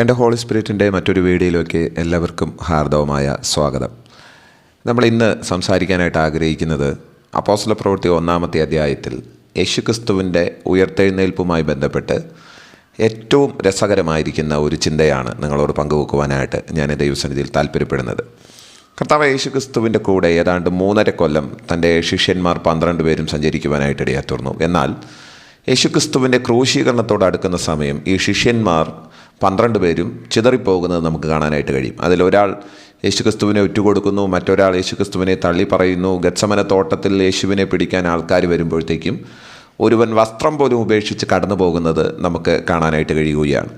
തന്റെ ഹോളി സ്പിരിറ്റിന്റെ മറ്റൊരു വീഡിയോയിലേക്ക് എല്ലാവർക്കും ഹാർദവമായ സ്വാഗതം. നമ്മൾ ഇന്ന് സംസാരിക്കാനായിട്ട് ആഗ്രഹിക്കുന്നത് അപ്പോസ്ല പ്രവൃത്തി ഒന്നാമത്തെ അധ്യായത്തിൽ യേശുക്രിസ്തുവിന്റെ ഉയർത്തെഴുന്നേൽപ്പുമായി ബന്ധപ്പെട്ട് ഏറ്റവും രസകരമായിരിക്കുന്ന ഒരു ചിന്തയാണ് നിങ്ങളോട് പങ്കുവെക്കുവാനായിട്ട് ഞാൻ ദൈവസന്നിധിയിൽ താല്പര്യപ്പെടുന്നത്. കർത്താവ് യേശുക്രിസ്തുവിന്റെ കൂടെ ഏതാണ്ട് മൂന്നര കൊല്ലം തന്റെ ശിഷ്യന്മാർ പന്ത്രണ്ട് പേരും സഞ്ചരിക്കുവാനായിട്ട് ഇടയാത്തുന്നു എന്നാൽ യേശുക്രിസ്തുവിന്റെ ക്രൂശീകരണത്തോട് അടുക്കുന്ന സമയം ഈ ശിഷ്യന്മാർ പന്ത്രണ്ട് പേരും ചിതറിപ്പോകുന്നത് നമുക്ക് കാണാനായിട്ട് കഴിയും. അതിലൊരാൾ യേശുക്രിസ്തുവിനെ ഉറ്റുകൊടുക്കുന്നു മറ്റൊരാൾ യേശുക്രിസ്തുവിനെ തള്ളി പറയുന്നു. ഗത്സമന തോട്ടത്തിൽ യേശുവിനെ പിടിക്കാൻ ആൾക്കാർ വരുമ്പോഴത്തേക്കും ഒരുവൻ വസ്ത്രം പോലും ഉപേക്ഷിച്ച് കടന്നു പോകുന്നത് നമുക്ക് കാണാനായിട്ട് കഴിയുകയാണ്.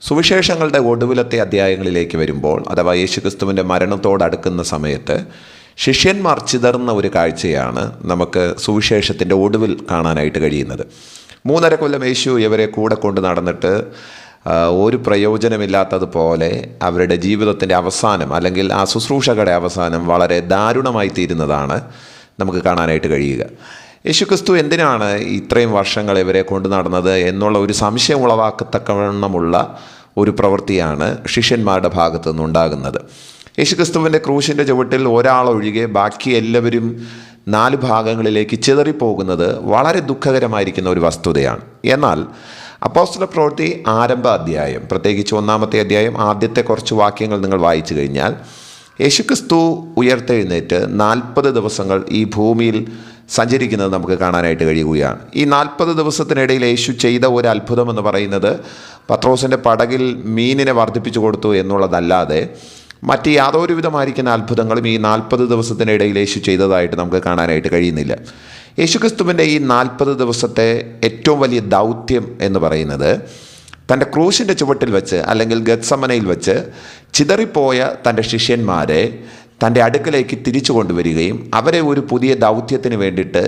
സുവിശേഷങ്ങളുടെ ഒടുവിലത്തെ അധ്യായങ്ങളിലേക്ക് വരുമ്പോൾ അഥവാ യേശുക്രിസ്തുവിന്റെ മരണത്തോടടുക്കുന്ന സമയത്ത് ശിഷ്യന്മാർ ചിതറുന്ന ഒരു കാഴ്ചയാണ് നമുക്ക് സുവിശേഷത്തിന്റെ ഒടുവിൽ കാണാനായിട്ട് കഴിയുന്നത്. മൂന്നര കൊല്ലം യേശു ഇവരെ കൂടെ കൊണ്ട് നടന്നിട്ട് ഒരു പ്രയോജനമില്ലാത്തതുപോലെ അവരുടെ ജീവിതത്തിന്റെ അവസാനം അല്ലെങ്കിൽ ആ ശുശ്രൂഷകളുടെ അവസാനം വളരെ ദാരുണമായി തീരുന്നതാണ് നമുക്ക് കാണാനായിട്ട് കഴിയുക. യേശുക്രിസ്തു എന്തിനാണ് ഇത്രയും വർഷങ്ങൾ ഇവരെ കൊണ്ടു നടന്നത് എന്നുള്ള ഒരു സംശയം ഉളവാക്കത്തക്കവണ്ണമുള്ള ഒരു പ്രവൃത്തിയാണ് ശിഷ്യന്മാരുടെ ഭാഗത്തു നിന്നുണ്ടാകുന്നത്. യേശുക്രിസ്തുവിന്റെ ക്രൂശിന്റെ ചുവട്ടിൽ ഒരാളൊഴികെ ബാക്കി എല്ലാവരും നാല് ഭാഗങ്ങളിലേക്ക് ചിതറിപ്പോകുന്നത് വളരെ ദുഃഖകരമായിരിക്കുന്ന ഒരു വസ്തുതയാണ്. എന്നാൽ അപ്പോസ്തല പ്രവൃത്തി ആരംഭ അധ്യായം പ്രത്യേകിച്ച് ഒന്നാമത്തെ അധ്യായം ആദ്യത്തെ കുറച്ച് വാക്യങ്ങൾ നിങ്ങൾ വായിച്ചു കഴിഞ്ഞാൽ യേശുക്രിസ്തു ഉയർത്തെഴുന്നേറ്റ് നാൽപ്പത് ദിവസങ്ങൾ ഈ ഭൂമിയിൽ സഞ്ചരിക്കുന്നത് നമുക്ക് കാണാനായിട്ട് കഴിയുകയാണ്. ഈ നാൽപ്പത് ദിവസത്തിനിടയിൽ യേശു ചെയ്ത ഒരു അത്ഭുതം എന്ന് പറയുന്നത് പത്രോസിന്റെ പടകിൽ മീനിനെ വർദ്ധിപ്പിച്ചു കൊടുത്തു എന്നുള്ളതല്ലാതെ മറ്റ് യാതൊരു വിധമായിരിക്കുന്ന അത്ഭുതങ്ങളും ഈ നാൽപ്പത് ദിവസത്തിനിടയിൽ യേശു ചെയ്തതായിട്ട് നമുക്ക് കാണാനായിട്ട് കഴിയുന്നില്ല. യേശുക്രിസ്തുവിന്റെ ഈ നാൽപ്പത് ദിവസത്തെ ഏറ്റവും വലിയ ദൗത്യം എന്ന് പറയുന്നത് തന്റെ ക്രൂശിന്റെ ചുവട്ടിൽ വെച്ച് അല്ലെങ്കിൽ ഗത്സമനയിൽ വെച്ച് ചിതറിപ്പോയ തന്റെ ശിഷ്യന്മാരെ തന്റെ അടുക്കലേക്ക് തിരിച്ചു കൊണ്ടുവരികയും അവരെ ഒരു പുതിയ ദൗത്യത്തിന് വേണ്ടിയിട്ട്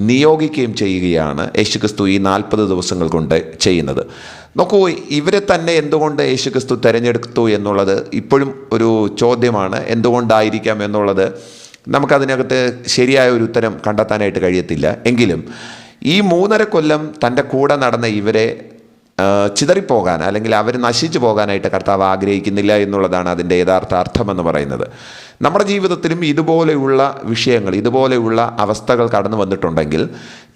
നിയോഗിക്കുകയും ചെയ്യുകയാണ് യേശുക്രിസ്തു ഈ നാൽപ്പത് ദിവസങ്ങൾ കൊണ്ട് ചെയ്യുന്നത്. നോക്കൂ ഇവരെ തന്നെ എന്തുകൊണ്ട് യേശുക്രിസ്തു തിരഞ്ഞെടുത്തു എന്നുള്ളത് ഇപ്പോഴും ഒരു ചോദ്യമാണ്. എന്തുകൊണ്ടായിരിക്കാം എന്നുള്ളത് നമുക്കതിനകത്ത് ശരിയായ ഒരു ഉത്തരം കണ്ടെത്താനായിട്ട് കഴിയത്തില്ല. എങ്കിലും ഈ മൂന്നര കൊല്ലം തന്റെ കൂടെ നടന്ന ഇവരെ ചിതറിപ്പോകാൻ അല്ലെങ്കിൽ അവർ നശിച്ചു പോകാനായിട്ട് കർത്താവ് ആഗ്രഹിക്കുന്നില്ല എന്നുള്ളതാണ് അതിന്റെ യഥാർത്ഥ അർത്ഥമെന്ന് പറയുന്നത്. നമ്മുടെ ജീവിതത്തിലും ഇതുപോലെയുള്ള വിഷയങ്ങൾ ഇതുപോലെയുള്ള അവസ്ഥകൾ കടന്നു വന്നിട്ടുണ്ടെങ്കിൽ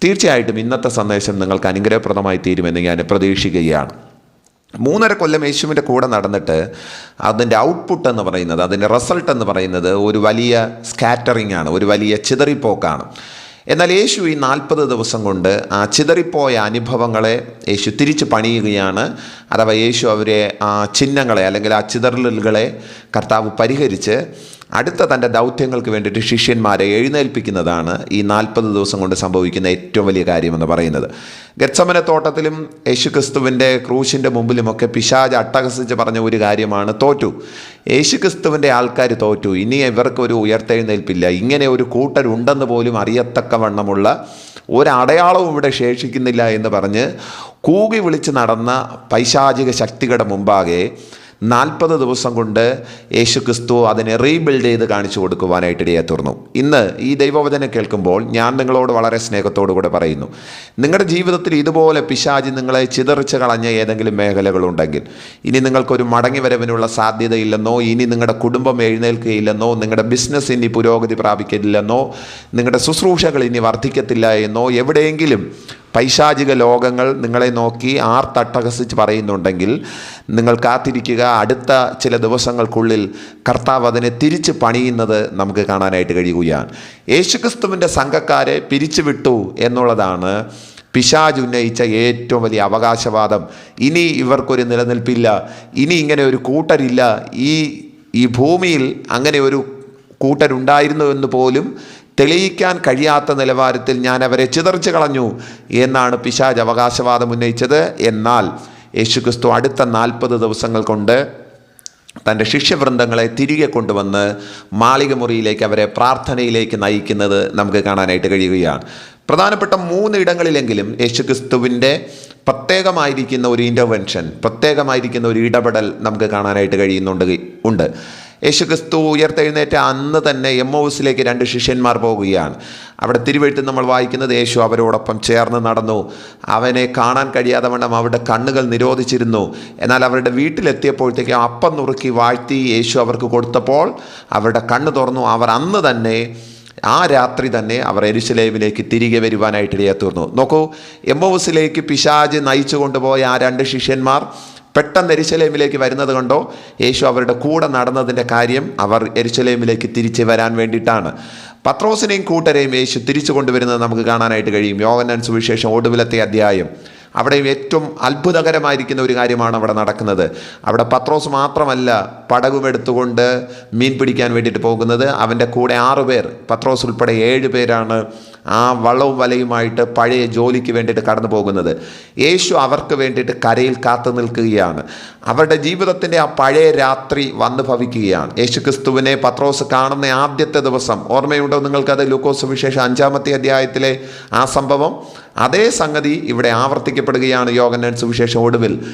തീർച്ചയായിട്ടും ഇന്നത്തെ സന്ദേശം നിങ്ങൾക്ക് അനുഗ്രഹപ്രദമായി തീരുമെന്ന് ഞാൻ പ്രതീക്ഷിക്കുകയാണ്. മൂന്നര കൊല്ലം യേശുവിന്റെ കൂടെ നടന്നിട്ട് അതിന്റെ ഔട്ട്പുട്ട് എന്ന് പറയുന്നത് അതിന്റെ റിസൾട്ട് എന്ന് പറയുന്നത് ഒരു വലിയ സ്കാറ്ററിംഗ് ആണ് ഒരു വലിയ ചിതറിപ്പോക്കാണ്. എന്നാൽ യേശു ഈ നാൽപ്പത് ദിവസം കൊണ്ട് ആ ചിതറിപ്പോയ അനുഭവങ്ങളെ യേശു തിരിച്ച് പണിയുകയാണ്. അഥവാ യേശു അവരെ ആ ചിഹ്നങ്ങളെ അല്ലെങ്കിൽ ആ ചിതറലുകളെ കർത്താവ് പരിഹരിച്ച് അടുത്ത തന്റെ ദൗത്യങ്ങൾക്ക് വേണ്ടിയിട്ട് ശിഷ്യന്മാരെ എഴുന്നേൽപ്പിക്കുന്നതാണ് ഈ നാൽപ്പത് ദിവസം കൊണ്ട് സംഭവിക്കുന്ന ഏറ്റവും വലിയ കാര്യമെന്ന് പറയുന്നത്. ഗത്സമന തോട്ടത്തിലും യേശുക്രിസ്തുവിന്റെ ക്രൂശിന്റെ മുമ്പിലുമൊക്കെ പിശാജ് അട്ടഹസിച്ച് പറഞ്ഞ ഒരു കാര്യമാണ് തോറ്റു. യേശുക്രിസ്തുവിന്റെ ആൾക്കാർ തോറ്റു. ഇനി ഇവർക്കൊരു ഉയർത്തെഴുന്നേൽപ്പില്ല. ഇങ്ങനെ ഒരു കൂട്ടരുണ്ടെന്ന് പോലും അറിയത്തക്കവണ്ണമുള്ള ഒരടയാളവും ഇവിടെ ശേഷിക്കുന്നില്ല എന്ന് പറഞ്ഞ് കൂകി വിളിച്ച് നടന്ന പൈശാചിക ശക്തികളുടെ മുമ്പാകെ നാൽപ്പത് ദിവസം കൊണ്ട് യേശു ക്രിസ്തു അതിനെ റീബിൽഡ് ചെയ്ത് കാണിച്ചു കൊടുക്കുവാനായിട്ട് ഇടയെ തുറന്നു ഇന്ന് ഈ ദൈവവചനം കേൾക്കുമ്പോൾ ഞാൻ നിങ്ങളോട് വളരെ സ്നേഹത്തോടു കൂടെ പറയുന്നു. നിങ്ങളുടെ ജീവിതത്തിൽ ഇതുപോലെ പിശാചി നിങ്ങളെ ചിതറിച്ച് കളഞ്ഞ ഏതെങ്കിലും മേഖലകളുണ്ടെങ്കിൽ ഇനി നിങ്ങൾക്കൊരു മടങ്ങി വരവിനുള്ള സാധ്യതയില്ലെന്നോ ഇനി നിങ്ങളുടെ കുടുംബം എഴുന്നേൽക്കുകയില്ലെന്നോ നിങ്ങളുടെ ബിസിനസ് ഇനി പുരോഗതി പ്രാപിക്കില്ലെന്നോ നിങ്ങളുടെ ശുശ്രൂഷകൾ ഇനി വർദ്ധിക്കത്തില്ല എന്നോ എവിടെയെങ്കിലും പൈശാചിക ലോകങ്ങൾ നിങ്ങളെ നോക്കി ആർത്തട്ടഹസിച്ച് പറയുന്നുണ്ടെങ്കിൽ നിങ്ങൾ കാത്തിരിക്കുക. അടുത്ത ചില ദിവസങ്ങൾക്കുള്ളിൽ കർത്താവ് അതിനെ തിരിച്ച് പണിയുന്നത് നമുക്ക് കാണാനായിട്ട് കഴിയുകയാണ്. യേശുക്രിസ്തുവിന്റെ സംഘക്കാരെ പിരിച്ചുവിട്ടു എന്നുള്ളതാണ് പിശാജ് ഉന്നയിച്ച ഏറ്റവും വലിയ അവകാശവാദം. ഇനി ഇവർക്കൊരു നിലനിൽപ്പില്ല. ഇനി ഇങ്ങനെ ഒരു കൂട്ടരില്ല. ഈ ഈ ഭൂമിയിൽ അങ്ങനെ ഒരു കൂട്ടരുണ്ടായിരുന്നു എന്ന് പോലും തെളിയിക്കാൻ കഴിയാത്ത നിലവാരത്തിൽ ഞാൻ അവരെ ചിതറിച്ച് കളഞ്ഞു എന്നാണ് പിശാജ് അവകാശവാദം ഉന്നയിച്ചത്. എന്നാൽ യേശുക്രിസ്തു അടുത്ത നാൽപ്പത് ദിവസങ്ങൾ കൊണ്ട് തന്റെ ശിഷ്യവൃന്ദങ്ങളെ തിരികെ കൊണ്ടുവന്ന് മാളികമുറിയിലേക്ക് അവരെ പ്രാർത്ഥനയിലേക്ക് നയിക്കുന്നത് നമുക്ക് കാണാനായിട്ട് കഴിയുകയാണ്. പ്രധാനപ്പെട്ട മൂന്ന് ഇടങ്ങളിലെങ്കിലും യേശുക്രിസ്തുവിന്റെ പ്രത്യേകമായിരിക്കുന്ന ഒരു ഇന്റർവെൻഷൻ പ്രത്യേകമായിരിക്കുന്ന ഒരു ഇടപെടൽ നമുക്ക് കാണാനായിട്ട് കഴിയുന്നുണ്ട്. ഉണ്ട്. യേശുക്രിസ്തു ഉയർത്തെഴുന്നേറ്റ അന്ന് തന്നെ എം ഹൗസിലേക്ക് രണ്ട് ശിഷ്യന്മാർ പോവുകയാണ് അവിടെ തിരുവെഴുത്ത് നമ്മൾ വായിക്കുന്നത് യേശു അവരോടൊപ്പം ചേർന്ന് നടന്നു. അവനെ കാണാൻ കഴിയാതെ വണ്ണം അവരുടെ കണ്ണുകൾ നിരോധിച്ചിരുന്നു. എന്നാൽ അവരുടെ വീട്ടിലെത്തിയപ്പോഴത്തേക്ക് അപ്പം നുറുക്കി വാഴ്ത്തി യേശു അവർക്ക് കൊടുത്തപ്പോൾ അവരുടെ കണ്ണ് തുറന്നു. അവർ അന്ന് തന്നെ ആ രാത്രി തന്നെ അവർ എരിശിലേവിലേക്ക് തിരികെ വരുവാനായിട്ട് ഇടയാത്തീർന്നു നോക്കൂ എംബോസിലേക്ക് പിശാജ് നയിച്ചു കൊണ്ടുപോയ ആ രണ്ട് ശിഷ്യന്മാർ പെട്ടെന്ന് എരിശലേമിലേക്ക് വരുന്നത് കണ്ടോ? യേശു അവരുടെ കൂടെ നടന്നതിന്റെ കാര്യം അവർ എരിശലേമിലേക്ക് തിരിച്ചു വരാൻ വേണ്ടിയിട്ടാണ്. പത്രോസിനെയും കൂട്ടരെയും യേശു തിരിച്ചു കൊണ്ടുവരുന്നത് നമുക്ക് കാണാനായിട്ട് കഴിയും. യോഗനാൻ സുവിശേഷം ഒടുവിലത്തെ അധ്യായം. അവിടെയും ഏറ്റവും അത്ഭുതകരമായിരിക്കുന്ന ഒരു കാര്യമാണ് അവിടെ നടക്കുന്നത്. അവിടെ പത്രോസ് മാത്രമല്ല പടകുമെടുത്തുകൊണ്ട് മീൻ പിടിക്കാൻ വേണ്ടിയിട്ട് പോകുന്നത്. അവന്റെ കൂടെ ആറ് പേർ പത്രോസ് ഉൾപ്പെടെ ഏഴ് പേരാണ് ആ വള്ളവും വലയുമായിട്ട് പഴയ ജോലിക്ക് വേണ്ടിയിട്ട് കടന്നു പോകുന്നത്. യേശു അവർക്ക് വേണ്ടിയിട്ട് കരയിൽ കാത്തു നിൽക്കുകയാണ്. അവരുടെ ജീവിതത്തിന്റെ ആ പഴയ രാത്രി വന്നു ഭവിക്കുകയാണ്. യേശു ക്രിസ്തുവിനെ പത്രോസ് കാണുന്ന ആദ്യത്തെ ദിവസം ഓർമ്മയുണ്ടോ നിങ്ങൾക്കത്? ലൂക്കോസ് വിശേഷം അഞ്ചാമത്തെ അധ്യായത്തിലെ ആ സംഭവം? അതേ സംഗതി ഇവിടെ ആവർത്തിക്കപ്പെടുകയാണ് യോഗനൻ സുവിശേഷം ഒടുവിൽ.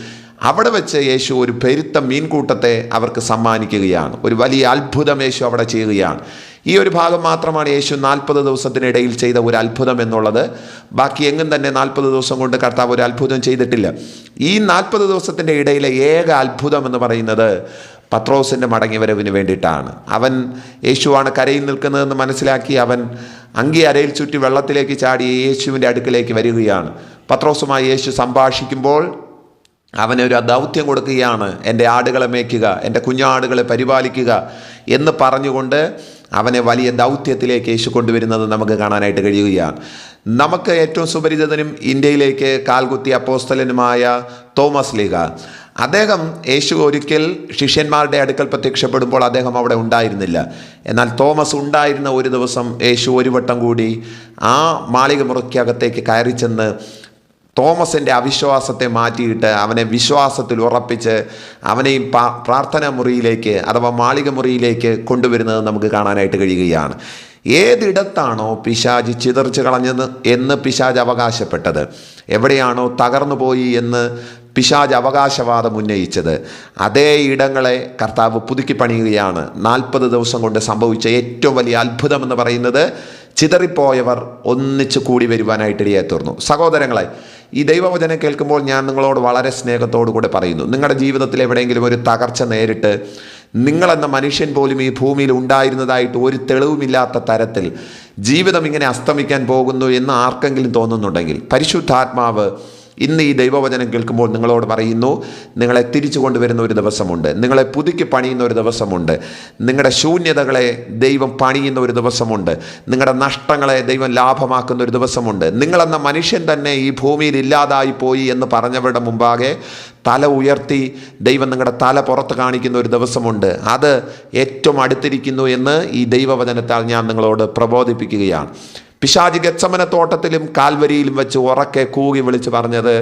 അവിടെ വെച്ച് യേശു ഒരു പെരുത്ത മീൻകൂട്ടത്തെ അവർക്ക് സമ്മാനിക്കുകയാണ്. ഒരു വലിയ അത്ഭുതം യേശു അവിടെ ചെയ്യുകയാണ്. ഈ ഒരു ഭാഗം മാത്രമാണ് യേശു നാൽപ്പത് ദിവസത്തിനിടയിൽ ചെയ്ത ഒരു അത്ഭുതം എന്നുള്ളത്. ബാക്കി എങ്ങും തന്നെ നാൽപ്പത് ദിവസം കൊണ്ട് കർത്താവ് ഒരു അത്ഭുതം ചെയ്തിട്ടില്ല. ഈ നാൽപ്പത് ദിവസത്തിന്റെ ഇടയിലെ ഏക അത്ഭുതം എന്ന് പറയുന്നത് പത്രോസിന്റെ മടങ്ങിവരവിന് വേണ്ടിയിട്ടാണ്. അവൻ യേശുവാണ് കരയിൽ നിൽക്കുന്നതെന്ന് മനസ്സിലാക്കി അവൻ അങ്കി അരയിൽ ചുറ്റി വെള്ളത്തിലേക്ക് ചാടി യേശുവിന്റെ അടുക്കിലേക്ക് വരികയാണ്. പത്രോസുമായി യേശു സംഭാഷിക്കുമ്പോൾ അവനൊരു ദൗത്യം കൊടുക്കുകയാണ്. എന്റെ ആടുകളെ മേയ്ക്കുക എന്റെ കുഞ്ഞാടുകളെ പരിപാലിക്കുക എന്ന് പറഞ്ഞുകൊണ്ട് അവനെ വലിയ ദൗത്യത്തിലേക്ക് യേശു കൊണ്ടുവരുന്നത് നമുക്ക് കാണാനായിട്ട് കഴിയുകയാണ്. നമുക്ക് ഏറ്റവും സുപരിചിതനും ഇന്ത്യയിലേക്ക് കാൽകുത്തി അപ്പോസ്തലനുമായ തോമസ് ലീഗ. അദ്ദേഹം യേശു ഒരിക്കൽ ശിഷ്യന്മാരുടെ അടുക്കൽ പ്രത്യക്ഷപ്പെടുമ്പോൾ അദ്ദേഹം അവിടെ ഉണ്ടായിരുന്നില്ല. എന്നാൽ തോമസ് ഉണ്ടായിരുന്ന ഒരു ദിവസം യേശു ഒരു വട്ടം കൂടി ആ മാളിക മുറിക്കകത്തേക്ക് കയറി ചെന്ന് തോമസിന്റെ അവിശ്വാസത്തെ മാറ്റിയിട്ട് അവനെ വിശ്വാസത്തിൽ ഉറപ്പിച്ച് അവനെയും പാ- പ്രാർത്ഥനാ മുറിയിലേക്ക് അഥവാ മാളിക മുറിയിലേക്ക് കൊണ്ടുവരുന്നത് നമുക്ക് കാണാനായിട്ട് കഴിയുകയാണ്. ഏതിടത്താണോ പിശാജ് ചിതറിച്ച് കളഞ്ഞത് എന്ന് പിശാജ് അവകാശപ്പെട്ടത്? എവിടെയാണോ തകർന്നു പോയി എന്ന് പിശാജ് അവകാശവാദം ഉന്നയിച്ചത്? അതേ ഇടങ്ങളെ കർത്താവ് പുതുക്കി പണിയുകയാണ്. നാൽപ്പത് ദിവസം കൊണ്ട് സംഭവിച്ച ഏറ്റവും വലിയ അത്ഭുതം എന്ന് പറയുന്നത് ചിതറിപ്പോയവർ ഒന്നിച്ച് കൂടി വരുവാനായിട്ട് ഇടയായി തീർന്നു. സഹോദരങ്ങളെ ഈ ദൈവവചനം കേൾക്കുമ്പോൾ ഞാൻ നിങ്ങളോട് വളരെ സ്നേഹത്തോടു കൂടെ പറയുന്നു. നിങ്ങളുടെ ജീവിതത്തിൽ എവിടെയെങ്കിലും ഒരു തകർച്ച നേരിട്ട് നിങ്ങളെന്ന മനുഷ്യൻ പോലും ഈ ഭൂമിയിൽ ഉണ്ടായിരുന്നതായിട്ട് ഒരു തെളിവുമില്ലാത്ത തരത്തിൽ ജീവിതം ഇങ്ങനെ അസ്തമിക്കാൻ പോകുന്നു എന്ന് ആർക്കെങ്കിലും തോന്നുന്നുണ്ടെങ്കിൽ പരിശുദ്ധാത്മാവ് ഇന്ന് ഈ ദൈവവചനം കേൾക്കുമ്പോൾ നിങ്ങളോട് പറയുന്നു നിങ്ങളെ തിരിച്ചു കൊണ്ടുവരുന്ന ഒരു ദിവസമുണ്ട്. നിങ്ങളെ പുതുക്കി പണിയുന്ന ഒരു ദിവസമുണ്ട്. നിങ്ങളുടെ ശൂന്യതകളെ ദൈവം പണിയുന്ന ഒരു ദിവസമുണ്ട്. നിങ്ങളുടെ നഷ്ടങ്ങളെ ദൈവം ലാഭമാക്കുന്ന ഒരു ദിവസമുണ്ട്. നിങ്ങളെന്ന മനുഷ്യൻ തന്നെ ഈ ഭൂമിയിൽ ഇല്ലാതായി പോയി എന്ന് പറഞ്ഞവരുടെ മുമ്പാകെ തല ഉയർത്തി ദൈവം നിങ്ങളുടെ തല പുറത്ത് കാണിക്കുന്ന ഒരു ദിവസമുണ്ട്. അത് ഏറ്റവും അടുത്തിരിക്കുന്നു എന്ന് ഈ ദൈവവചനത്താൽ ഞാൻ നിങ്ങളോട് പ്രബോധിപ്പിക്കുകയാണ്. പിശാജ് ഗച്ചമന തോട്ടത്തിലും കാൽവരിയിലും വെച്ച് ഉറക്കെ കൂകി വിളിച്ച് പറഞ്ഞത്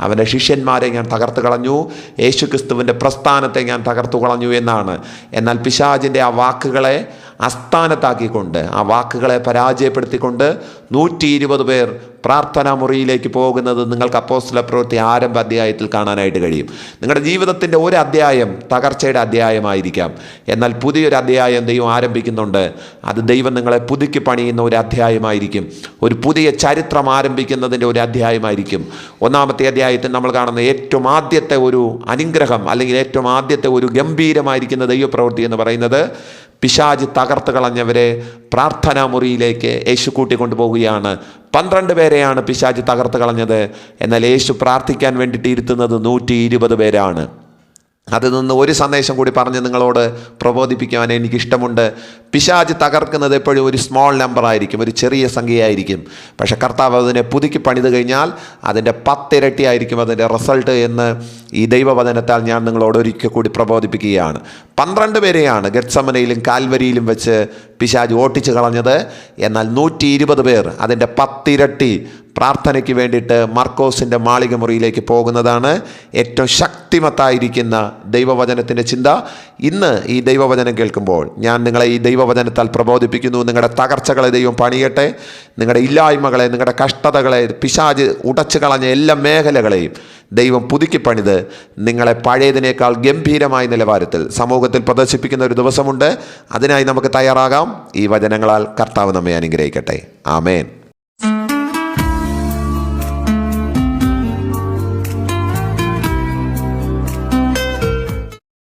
അവന്റെ ശിഷ്യന്മാരെ ഞാൻ തകർത്ത് കളഞ്ഞു യേശുക്രിസ്തുവിന്റെ പ്രസ്ഥാനത്തെ ഞാൻ തകർത്തു കളഞ്ഞു എന്നാണ്. എന്നാൽ പിശാജിന്റെ ആ വാക്കുകളെ അസ്ഥാനത്താക്കിക്കൊണ്ട് ആ വാക്കുകളെ പരാജയപ്പെടുത്തിക്കൊണ്ട് നൂറ്റി ഇരുപത് പേർ പ്രാർത്ഥനാ മുറിയിലേക്ക് പോകുന്നത് നിങ്ങൾക്ക് അപ്പോസ്തല പ്രവൃത്തി ആരംഭ അധ്യായത്തിൽ കാണാനായിട്ട് കഴിയും. നിങ്ങളുടെ ജീവിതത്തിന്റെ ഒരു അധ്യായം തകർച്ചയുടെ അധ്യായമായിരിക്കാം. എന്നാൽ പുതിയൊരു അധ്യായം ദൈവം ആരംഭിക്കുന്നുണ്ട്. അത് ദൈവം നിങ്ങളെ പുതുക്കി പണിയുന്ന ഒരു അധ്യായമായിരിക്കും. ഒരു പുതിയ ചരിത്രം ആരംഭിക്കുന്നതിന്റെ ഒരു അധ്യായമായിരിക്കും. ഒന്നാമത്തെ അധ്യായത്തിൽ നമ്മൾ കാണുന്ന ഏറ്റവും ആദ്യത്തെ ഒരു അനുഗ്രഹം അല്ലെങ്കിൽ ഏറ്റവും ആദ്യത്തെ ഒരു ഗംഭീരമായിരിക്കുന്ന ദൈവപ്രവൃത്തി എന്ന് പറയുന്നത് പിശാജ് തകർത്ത് കളഞ്ഞവരെ പ്രാർത്ഥനാ മുറിയിലേക്ക് യേശു കൂട്ടിക്കൊണ്ടുപോവുകയാണ് പന്ത്രണ്ട് പേരെയാണ് പിശാജ് തകർത്ത് കളഞ്ഞത്. എന്നാൽ യേശു പ്രാർത്ഥിക്കാൻ വേണ്ടിയിട്ട് ഇരുത്തുന്നത് നൂറ്റി ഇരുപത് പേരാണ്. അതിൽ നിന്ന് ഒരു സന്ദേശം കൂടി പറഞ്ഞ് നിങ്ങളോട് പ്രബോധിപ്പിക്കുവാൻ എനിക്കിഷ്ടമുണ്ട്. പിശാജ് തകർക്കുന്നത് എപ്പോഴും ഒരു സ്മോൾ നമ്പർ ആയിരിക്കും ഒരു ചെറിയ സംഖ്യയായിരിക്കും. പക്ഷേ കർത്താവ് അതിനെ പുതുക്കി പണിത് കഴിഞ്ഞാൽ അതിന്റെ പത്തിരട്ടിയായിരിക്കും അതിന്റെ റിസൾട്ട് എന്ന് ഈ ദൈവവചനത്താൽ ഞാൻ നിങ്ങളോട് ഒരിക്കൽ കൂടി പ്രബോധിപ്പിക്കുകയാണ്. പന്ത്രണ്ട് പേരെയാണ് ഗത്സമനയിലും കാൽവരിയിലും വെച്ച് പിശാജ് ഓട്ടിച്ച് കളഞ്ഞത്. എന്നാൽ നൂറ്റി ഇരുപത് പേർ അതിന്റെ പത്തിരട്ടി പ്രാർത്ഥനയ്ക്ക് വേണ്ടിയിട്ട് മർക്കോസിന്റെ മാളിക മുറിയിലേക്ക് പോകുന്നതാണ് ഏറ്റവും ശക്തിമത്തായിരിക്കുന്ന ദൈവവചനത്തിന്റെ ചിന്ത. ഇന്ന് ഈ ദൈവവചനം കേൾക്കുമ്പോൾ ഞാൻ നിങ്ങളെ ഈ ദൈവവചനത്താൽ പ്രബോധിപ്പിക്കുന്നു. നിങ്ങളുടെ തകർച്ചകളെ ദൈവം പണിയട്ടെ. നിങ്ങളുടെ ഇല്ലായ്മകളെ നിങ്ങളുടെ കഷ്ടതകളെ പിശാജ് ഉടച്ചു കളഞ്ഞ എല്ലാ മേഖലകളെയും ദൈവം പുതുക്കി പണിത്. നിങ്ങളെ പഴയതിനേക്കാൾ ഗംഭീരമായ നിലവാരത്തിൽ സമൂഹത്തിൽ പ്രദർശിപ്പിക്കുന്ന ഒരു ദിവസമുണ്ട്. അതിനായി നമുക്ക് തയ്യാറാകാം. ഈ വചനങ്ങളാൽ കർത്താവ് നമ്മെ അനുഗ്രഹിക്കട്ടെ. ആമേൻ.